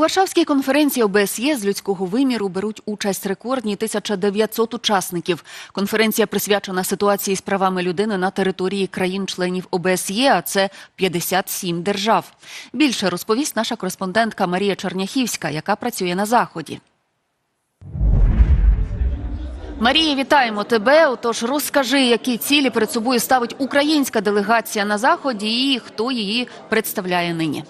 Варшавській конференції ОБСЄ з людського виміру беруть участь рекордні 1900 учасників. Конференція присвячена ситуації з правами людини на території країн-членів ОБСЄ, а це 57 держав. Більше розповість наша кореспондентка Марія Черняхівська, яка працює на заході. Марія, вітаємо тебе. Отож, розкажи, які цілі перед собою ставить українська делегація на заході і хто її представляє нині.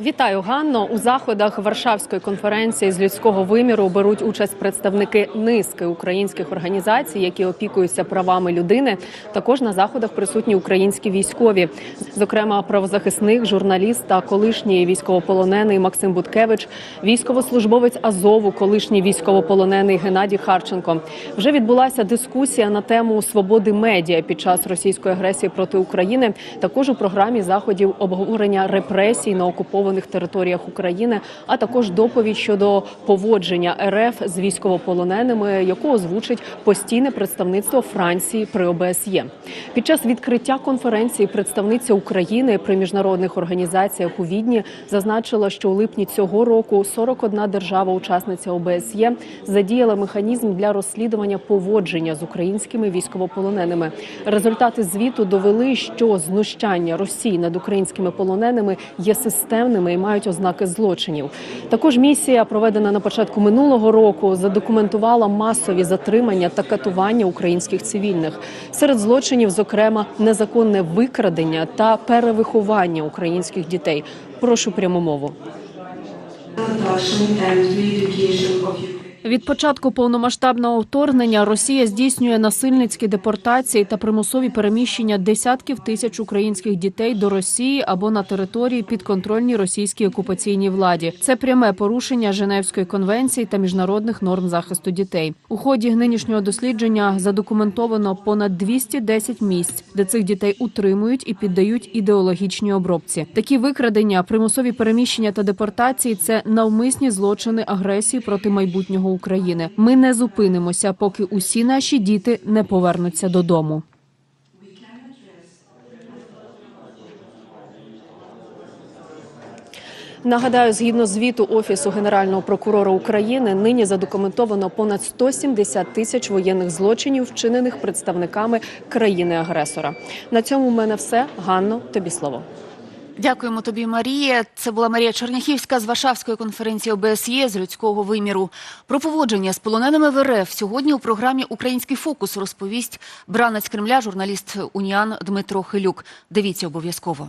Вітаю, Ганно. У заходах Варшавської конференції з людського виміру беруть участь представники низки українських організацій, які опікуються правами людини. Також на заходах присутні українські військові, зокрема правозахисник, журналіст та колишній військовополонений Максим Буткевич, військовослужбовець Азову, колишній військовополонений Геннадій Харченко. Вже відбулася дискусія на тему свободи медіа під час російської агресії проти України. Також у програмі заходів обговорення репресій на окупованих територіях України, а також доповідь щодо поводження РФ з військовополоненими, яку озвучить постійне представництво Франції при ОБСЄ. Під час відкриття конференції представниця України при міжнародних організаціях у Відні зазначила, що у липні цього року 41 держава-учасниця ОБСЄ задіяла механізм для розслідування поводження з українськими військовополоненими. Результати звіту довели, що знущання Росії над українськими полоненими є системними і мають ознаки злочинів. Також місія, проведена на початку минулого року, задокументувала масові затримання та катування українських цивільних. Серед злочинів, зокрема, незаконне викрадення та перевиховання українських дітей. Прошу пряму мову. Від початку повномасштабного вторгнення Росія здійснює насильницькі депортації та примусові переміщення десятків тисяч українських дітей до Росії або на території підконтрольній російській окупаційній владі. Це пряме порушення Женевської конвенції та міжнародних норм захисту дітей. У ході нинішнього дослідження задокументовано понад 210 місць, де цих дітей утримують і піддають ідеологічній обробці. Такі викрадення, примусові переміщення та депортації це навмисні злочини агресії проти майбутнього України. Ми не зупинимося, поки усі наші діти не повернуться додому. Нагадаю, згідно звіту офісу генерального прокурора України, нині задокументовано понад 170 тисяч воєнних злочинів, вчинених представниками країни-агресора. На цьому в мене все. Ганно, тобі слово. Дякуємо тобі, Марія. Це була Марія Черняхівська з Варшавської конференції ОБСЄ з людського виміру. Про поводження з полоненими в РФ сьогодні у програмі Український фокус розповість бранець Кремля, журналіст Уніан Дмитро Хилюк. Дивіться обов'язково.